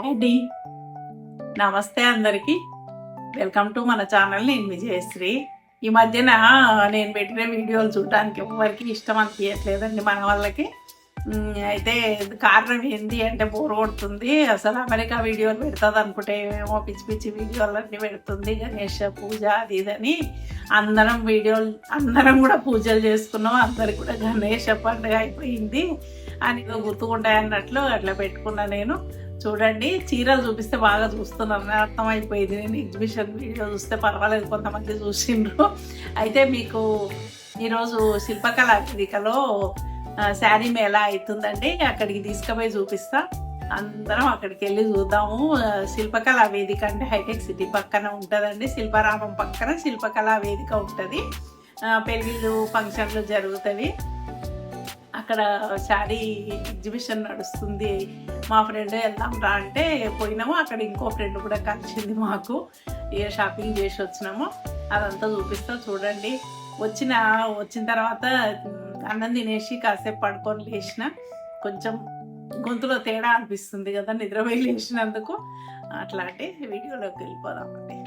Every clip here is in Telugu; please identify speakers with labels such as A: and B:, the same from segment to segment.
A: అండి నమస్తే అందరికీ. వెల్కమ్ టు మన ఛానల్. నేను విజయశ్రీ. ఈ మధ్యన నేను పెట్టిన వీడియోలు చూడడానికి ఎవరికి ఇష్టం అనిపించట్లేదండి మన వాళ్ళకి. అయితే కారణం ఏంటి అంటే బోర్ కొడుతుంది. అసలు అమెరికా వీడియోలు పెడుతుంది అనుకుంటే ఏమో పిచ్చి పిచ్చి వీడియోలు అన్నీ పెడుతుంది. గణేష పూజ అది ఇదని అందరం వీడియోలు అందరం కూడా పూజలు చేసుకున్నాం. అందరికి కూడా గణేష పండుగ అయిపోయింది. అని గుర్తుకుంటాయి అన్నట్లు అట్లా పెట్టుకున్నా నేను. చూడండి చీరలు చూపిస్తే బాగా చూస్తున్నారని అర్థమైపోయింది. నేను ఎగ్జిబిషన్ వీడియో చూస్తే పర్వాలేదు కొంతమంది చూసిండ్రు. అయితే మీకు ఈరోజు శిల్పకళ వేదికలో శారీ మేళా అవుతుందండి. అక్కడికి తీసుకుపోయి చూపిస్తా. అందరం అక్కడికి వెళ్ళి చూద్దాము. శిల్పకళా వేదిక అంటే హైటెక్ సిటీ పక్కన ఉంటుందండి. శిల్పారామం పక్కన శిల్పకళా వేదిక ఉంటుంది. పెళ్ళిళ్ళు ఫంక్షన్లు జరుగుతాయి అక్కడ శారీ ఎగ్జిబిషన్ నడుస్తుంది మా ఫ్రెండ్ వెళ్దాం రా అంటే పోయినాము. అక్కడ ఇంకో ఫ్రెండ్ కూడా కలిసింది మాకు. ఏ షాపింగ్ చేసి వచ్చినాము. అదంతా చూపిస్తా చూడండి. వచ్చిన వచ్చిన తర్వాత అన్నం తినేసి కాసేపు పడుకొని లేచిన కొంచెం గొంతులో తేడా అనిపిస్తుంది కదా నిద్రపోయి లేచినందుకు. అట్లాంటి వీడియోలోకి వెళ్ళిపోదామండి.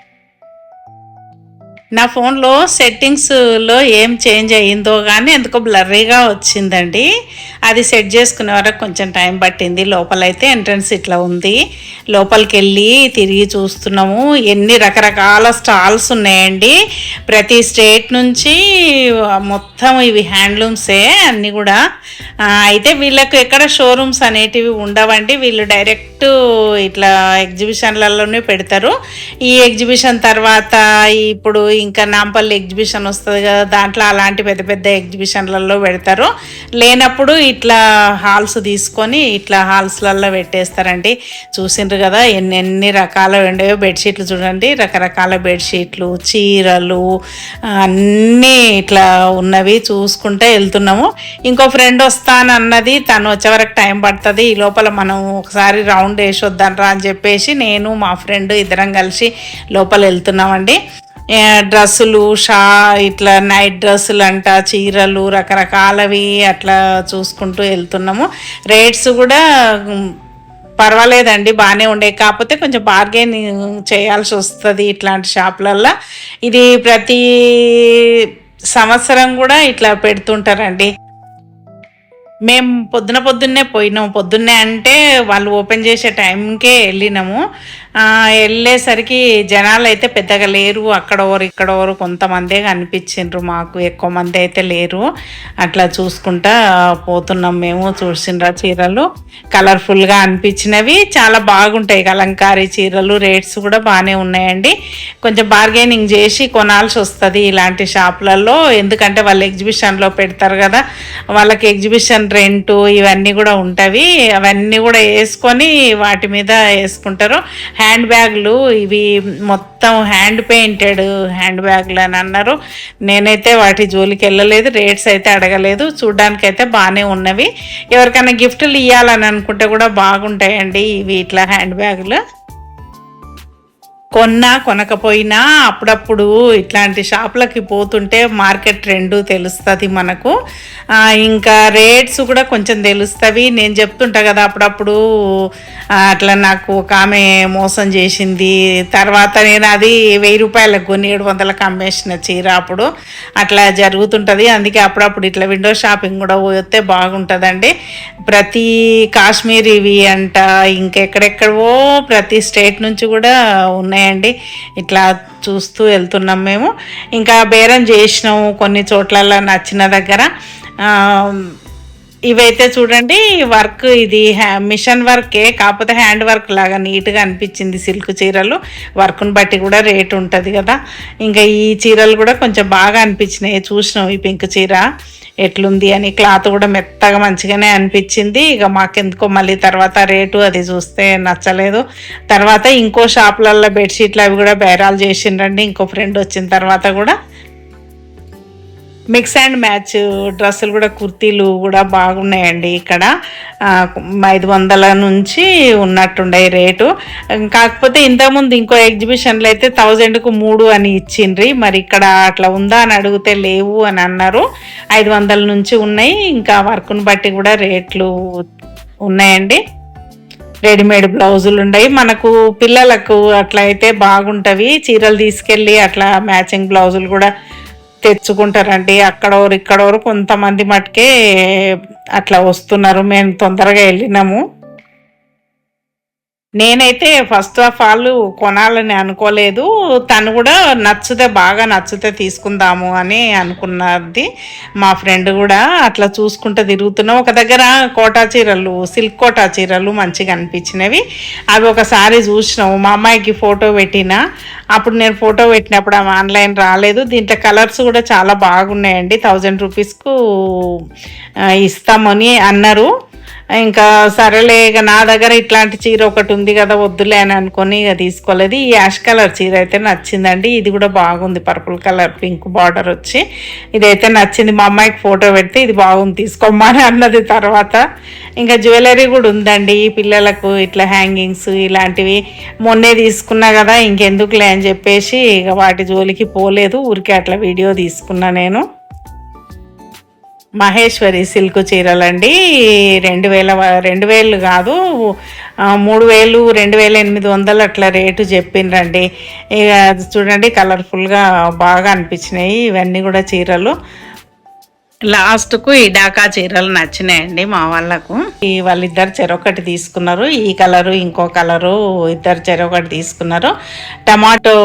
A: నా ఫోన్లో సెట్టింగ్స్లో ఏం చేంజ్ అయ్యిందో కానీ ఎందుకో బ్లర్రీగా వచ్చిందండి. అది సెట్ చేసుకునే వరకు కొంచెం టైం పట్టింది. లోపలైతే ఎంట్రన్స్ ఇట్లా ఉంది. లోపలికి వెళ్ళి తిరిగి చూస్తున్నాము. ఎన్ని రకరకాల స్టాల్స్ ఉన్నాయండి. ప్రతి స్టేట్ నుంచి మొత్తం ఇవి హ్యాండ్లూమ్సే అన్నీ కూడా. అయితే వీళ్ళకు ఎక్కడ షోరూమ్స్ అనేటివి ఉండవండి. వీళ్ళు డైరెక్ట్ ఇట్లా ఎగ్జిబిషన్లలోనే పెడతారు. ఈ ఎగ్జిబిషన్ తర్వాత ఇప్పుడు ఇంకా నాంపల్లి ఎగ్జిబిషన్ వస్తుంది కదా దాంట్లో అలాంటి పెద్ద పెద్ద ఎగ్జిబిషన్లలో పెడతారు. లేనప్పుడు ఇట్లా హాల్స్ తీసుకొని ఇట్లా హాల్స్లలో పెట్టేస్తారండి. చూసిండ్రు కదా ఎన్ని ఎన్ని రకాల ఉండేవో బెడ్షీట్లు చూడండి. రకరకాల బెడ్షీట్లు చీరలు అన్నీ ఇట్లా ఉన్నవి చూసుకుంటే వెళ్తున్నాము. ఇంకో ఫ్రెండ్ వస్తానన్నది తను వచ్చే వరకు టైం పడుతుంది. ఈ లోపల మనం ఒకసారి రౌండ్ వేసి వద్దాంరా అని చెప్పేసి నేను మా ఫ్రెండ్ ఇద్దరం కలిసి లోపల వెళ్తున్నామండి. డ్రెస్సులు షా ఇట్లా నైట్ డ్రెస్సులు అంట చీరలు రకరకాలవి అట్లా చూసుకుంటూ వెళ్తున్నాము. రేట్స్ కూడా పర్వాలేదండి బాగానే ఉండే. కాకపోతే కొంచెం బార్గెన్ చేయాల్సి వస్తుంది ఇట్లాంటి షాపులల్లో. ఇది ప్రతి సంవత్సరం కూడా ఇట్లా పెడుతుంటారండి. మేము పొద్దున పొద్దున్నే పోయినాము పొద్దున్నే అంటే వాళ్ళు ఓపెన్ చేసే టైంకే వెళ్ళినాము. వెళ్ళేసరికి జనాలు అయితే పెద్దగా లేరు. అక్కడ ఓరు ఇక్కడ ఓరు కొంతమందే కనిపించిండ్రు మాకు. ఎక్కువ మంది అయితే లేరు. అట్లా చూసుకుంటా పోతున్నాం మేము. చూసిండ్రా చీరలు. కలర్ఫుల్గా అనిపించినవి. చాలా బాగుంటాయి. కలంకారీ చీరలు రేట్స్ కూడా బాగానే ఉన్నాయండి. కొంచెం బార్గెనింగ్ చేసి కొనాల్సి వస్తుంది ఇలాంటి షాపులలో. ఎందుకంటే వాళ్ళు ఎగ్జిబిషన్లో పెడతారు కదా. వాళ్ళకి ఎగ్జిబిషన్ రెంట్ ఇవన్నీ కూడా ఉంటవి. అవన్నీ కూడా వేసుకొని వాటి మీద వేసుకుంటారు. హ్యాండ్ బ్యాగ్లు ఇవి మొత్తం హ్యాండ్ పెయింటెడ్ హ్యాండ్ బ్యాగ్లు అని అన్నారు. నేనైతే వాటి జోలికి వెళ్ళలేదు రేట్స్ అయితే అడగలేదు. చూడ్డానికి అయితే బాగానే ఉన్నవి. ఎవరికైనా గిఫ్ట్లు ఇవ్వాలని అనుకుంటే కూడా బాగుంటాయండి ఇవి ఇట్లా హ్యాండ్ బ్యాగులు. కొన్నా కొనకపోయినా అప్పుడప్పుడు ఇట్లాంటి షాపులకి పోతుంటే మార్కెట్ రెండు తెలుస్తుంది మనకు. ఇంకా రేట్స్ కూడా కొంచెం తెలుస్తుంది నేను చెప్తుంటా కదా అప్పుడప్పుడు అట్లా నాకు ఒక ఆమె మోసం చేసింది. తర్వాత నేను అది వెయ్యి రూపాయలకు కొని ఏడు వందలకు అమ్మేసిన చీర అప్పుడు. అట్లా జరుగుతుంటుంది. అందుకే అప్పుడప్పుడు ఇట్లా విండో షాపింగ్ కూడా పోతే బాగుంటుందండి. ప్రతి కాశ్మీర్ ఇవి అంట ఇంకెక్కడెక్కడవో ప్రతి స్టేట్ నుంచి కూడా ఉన్నాయి ఉన్నాయండి. ఇట్లా చూస్తూ వెళ్తున్నాం మేము. ఇంకా బేరం చేసినాము కొన్ని చోట్లలో నచ్చిన దగ్గర. ఇవైతే చూడండి వర్క్ ఇది హ్యా- మిషన్ వర్కే కాకపోతే హ్యాండ్ వర్క్ లాగా నీట్గా అనిపించింది సిల్క్ చీరలు. వర్క్ని బట్టి కూడా రేట్ ఉంటుంది కదా. ఇంకా ఈ చీరలు కూడా కొంచెం బాగా అనిపించినాయి. చూసినాం ఈ పింక్ చీర? ఎట్లుంది అని క్లాత్ కూడా మెత్తగా మంచిగానే అనిపించింది. ఇక మాకెందుకో మళ్ళీ తర్వాత రేటు అది చూస్తే నచ్చలేదు. తర్వాత ఇంకో షాప్లలో బెడ్షీట్లు అవి కూడా బేరాలు చేసిండ్రండి. ఇంకో ఫ్రెండ్ వచ్చిన తర్వాత కూడా మిక్స్ అండ్ మ్యాచ్ డ్రెస్సులు కూడా కుర్తీలు కూడా బాగున్నాయండి ఇక్కడ. ఐదు వందల నుంచి ఉన్నట్టుండే రేటు. కాకపోతే ఇంతకుముందు ఇంకో ఎగ్జిబిషన్లో అయితే థౌజండ్కు మూడు అని ఇచ్చిండ్రి. మరి ఇక్కడ అట్లా ఉందా అని అడిగితే లేవు అని అన్నారు. ఐదు వందల నుంచి ఉన్నాయి. ఇంకా వర్క్ను బట్టి కూడా రేట్లు ఉన్నాయండి. రెడీమేడ్ బ్లౌజులు ఉన్నాయి మనకు పిల్లలకు అట్లా అయితే బాగుంటవి. చీరలు తీసుకెళ్ళి అట్లా మ్యాచింగ్ బ్లౌజులు కూడా తెచ్చుకుంటారండి. అక్కడోరు ఇక్కడోరు కొంతమంది మటుకే అట్లా వస్తున్నారు. మేము తొందరగా వెళ్ళినాము. నేనైతే ఫస్ట్ ఆఫ్ ఆల్ కొనాలని అనుకోలేదు. తను కూడా నచ్చితే బాగా నచ్చితే తీసుకుందాము అని అనుకున్నది. మా ఫ్రెండ్ కూడా అట్లా చూసుకుంటూ తిరుగుతున్నాం. ఒక దగ్గర కోటా చీరలు సిల్క్ కోటా చీరలు మంచిగా అనిపించినవి. అవి ఒకసారి చూసినాము. మా అమ్మాయికి ఫోటో పెట్టిన. అప్పుడు నేను ఫోటో పెట్టినప్పుడు ఆమె ఆన్లైన్ రాలేదు. దీంట్లో కలర్స్ కూడా చాలా బాగున్నాయండి. థౌజండ్ రూపీస్కు ఇస్తామని అన్నారు. ఇంకా సరేలే ఇక నా దగ్గర ఇట్లాంటి చీర ఒకటి ఉంది కదా వద్దులే అని అనుకొని ఇక తీసుకోలేదు. ఈ యాష్ కలర్ చీర అయితే నచ్చిందండి. ఇది కూడా బాగుంది. పర్పుల్ కలర్ పింక్ బార్డర్ వచ్చి. ఇదైతే నచ్చింది. మా అమ్మాయికి ఫోటో పెడితే ఇది బాగుంది తీసుకోమని అన్నది తర్వాత. ఇంకా జ్యువెలరీ కూడా ఉందండి. పిల్లలకు ఇట్లా హ్యాంగింగ్స్ ఇలాంటివి. మొన్నే తీసుకున్నా కదా ఇంకెందుకులే అని చెప్పేసి ఇక వాటి జోలికి పోలేదు. ఊరికే అట్లా వీడియో తీసుకున్నా నేను. మహేశ్వరి సిల్క్ చీరలండి. రెండు వేల రెండు వేలు కాదు. మూడు వేలు రెండు వేల ఎనిమిది వందలు అట్లా రేటు చెప్పిండ్రండి ఇక చూడండి కలర్ఫుల్గా బాగా అనిపించినాయి ఇవన్నీ కూడా చీరలు. లాస్ట్కు ఈ డాకా చీరలు నచ్చినాయండి మా వాళ్ళకు. ఈ వాళ్ళిద్దరు చెరొకటి తీసుకున్నారు ఈ కలరు ఇంకో కలరు ఇద్దరు చెరొకటి తీసుకున్నారు. టమాటో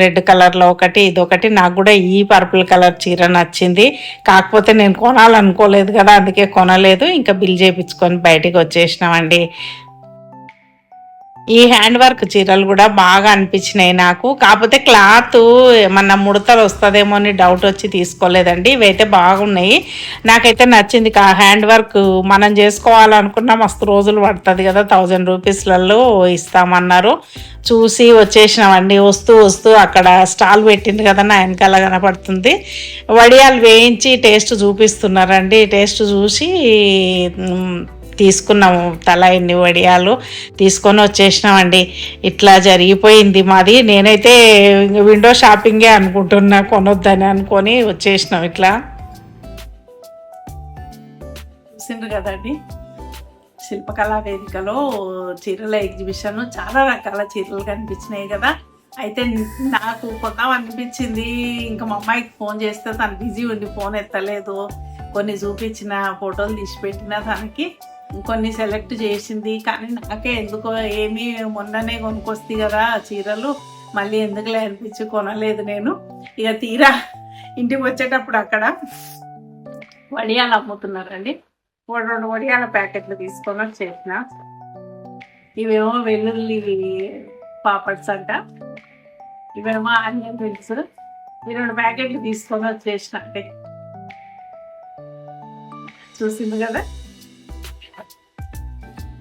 A: రెడ్ కలర్లో ఒకటి ఇదొకటి. నాకు కూడా ఈ పర్పుల్ కలర్ చీర నచ్చింది. కాకపోతే నేను కొనాలనుకోలేదు కదా అందుకే కొనలేదు. ఇంకా బిల్ చేయించుకొని బయటికి వచ్చేసినామండి. ఈ హ్యాండ్ వర్క్ చీరలు కూడా బాగా అనిపించినాయి నాకు. కాకపోతే క్లాత్ ఏమన్నా ముడతలు వస్తుందేమో అని డౌట్ వచ్చి తీసుకోలేదండి. ఇవైతే బాగున్నాయి. నాకైతే నచ్చింది కా హ్యాండ్ వర్క్ మనం చేసుకోవాలనుకున్న మస్తు రోజులు పడుతుంది కదా థౌజండ్ రూపీస్లలో ఇస్తామన్నారు. చూసి వచ్చేసినామండి. వస్తూ వస్తూ అక్కడ స్టాల్ పెట్టింది కదా నా వెనకాల కనపడుతుంది. వడియాలు వేయించి టేస్ట్ చూపిస్తున్నారండి. టేస్ట్ చూసి తీసుకున్నాము. తల ఎన్ని వడియాలు తీసుకొని వచ్చేసినామండి. ఇట్లా జరిగిపోయింది మాది. నేనైతే విండో షాపింగే అనుకుంటున్నా. కొనొద్దని అనుకొని వచ్చేసినాం ఇట్లా. చూసిండ్రు కదండి. శిల్పకళా వేదికలో చీరల ఎగ్జిబిషన్. చాలా రకాల చీరలు కనిపించినాయి కదా. అయితే నాకు కొందాం అనిపించింది. ఇంకా మా అమ్మాయికి ఫోన్ చేస్తే తను బిజీ ఉండి ఫోన్ ఎత్తలేదు. కొన్ని చూపించిన ఫోటోలు తీసి పెట్టిన తనకి కొన్ని సెలెక్ట్ చేసింది కానీ నాకే ఎందుకో ఏమీ మొన్ననే కొనుక్కొస్తే కదా చీరలు. మళ్ళీ ఎందుకులే అనిపించి కొనలేదు నేను. ఇక తీరా ఇంటికి వచ్చేటప్పుడు అక్కడ వడియాలు అమ్ముతున్నారండి. ఓ రెండు వడియాల ప్యాకెట్లు తీసుకొని వచ్చేసిన ఇవేమో వెల్లుల్లి పాపడ్స్ అంట. ఇవేమో ఆనియన్ రిల్స్ ఈ రెండు ప్యాకెట్లు తీసుకొని వచ్చేసిన అంటే చూసింది కదా?